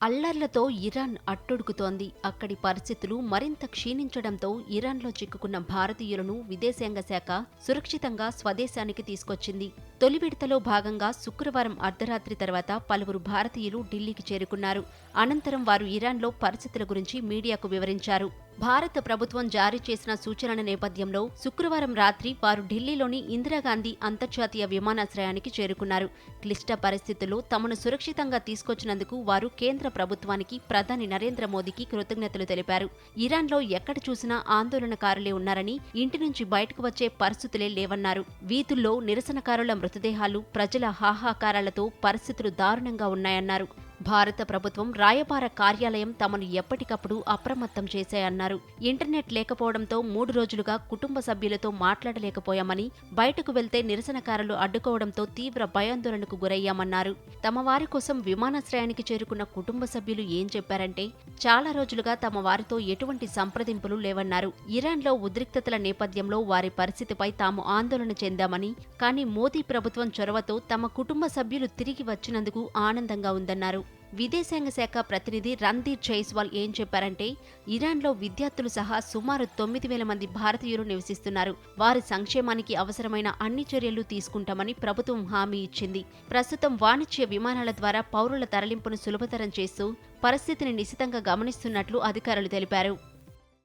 అల్లర్లతో Iran అట్టుడుకుతోంది. అక్కడి పరిస్థితులు మరింత క్షీణించడంతో ఇరాన్లో చిక్కుకున్న భారతీయులను విదేశాంగ శాఖ సురక్షితంగా స్వదేశానికి తీసుకొచ్చింది. తొలి విడతలో భాగంగా శుక్రవారం అర్ధరాత్రి తర్వాత పలువురు భారతీయులు ఢిల్లీకి చేరుకున్నారు. అనంతరం వారు ఇరాన్లో పరిస్థితుల గురించి మీడియాకు వివరించారు. భారత ప్రభుత్వం జారీ చేసిన సూచనల నేపథ్యంలో శుక్రవారం రాత్రి వారు ఢిల్లీలోని ఇందిరాగాంధీ అంతర్జాతీయ విమానాశ్రయానికి చేరుకున్నారు. క్లిష్ట పరిస్థితుల్లో తమను సురక్షితంగా తీసుకొచ్చినందుకు వారు కేంద్ర ప్రభుత్వానికి ప్రధాని నరేంద్ర మోదీకి కృతజ్ఞతలు తెలిపారు. ఇరాన్లో ఎక్కడ చూసినా ఆందోళనకారులే ఉన్నారని ఇంటి నుంచి బయటకు వచ్చే పరిస్థితులే లేవన్నారు. వీధుల్లో నిరసనకారుల మృతదేహాలు ప్రజల హాహాకారాలతో పరిస్థితులు దారుణంగా ఉన్నాయన్నారు. భారత ప్రభుత్వం రాయబార కార్యాలయం తమను ఎప్పటికప్పుడు అప్రమత్తం చేశాయన్నారు. ఇంటర్నెట్ లేకపోవడంతో మూడు రోజులుగా కుటుంబ సభ్యులతో మాట్లాడలేకపోయామని బయటకు వెళ్తే నిరసనకారులు అడ్డుకోవడంతో తీవ్ర భయాందోళనకు గురయ్యామన్నారు. తమ వారి కోసం విమానాశ్రయానికి చేరుకున్న కుటుంబ సభ్యులు ఏం చెప్పారంటే చాలా రోజులుగా తమ వారితో ఎటువంటి సంప్రదింపులు లేవన్నారు. ఇరాన్లో ఉద్రిక్తతల నేపథ్యంలో వారి పరిస్థితిపై తాము ఆందోళన చెందామని కానీ మోదీ ప్రభుత్వం చొరవతో తమ కుటుంబ సభ్యులు తిరిగి వచ్చినందుకు ఆనందంగా ఉందన్నారు. విదేశాంగ శాఖ ప్రతినిధి రణ్ధీర్ జైస్వాల్ ఏం చెప్పారంటే ఇరాన్లో విద్యార్థులు సహా సుమారు తొమ్మిది వేల మంది భారతీయులు నివసిస్తున్నారు. వారి సంక్షేమానికి అవసరమైన అన్ని చర్యలు తీసుకుంటామని ప్రభుత్వం హామీ ఇచ్చింది. ప్రస్తుతం వాణిజ్య విమానాల ద్వారా పౌరుల తరలింపును సులభతరం చేస్తూ పరిస్థితిని నిశితంగా గమనిస్తున్నట్లు అధికారులు తెలిపారు.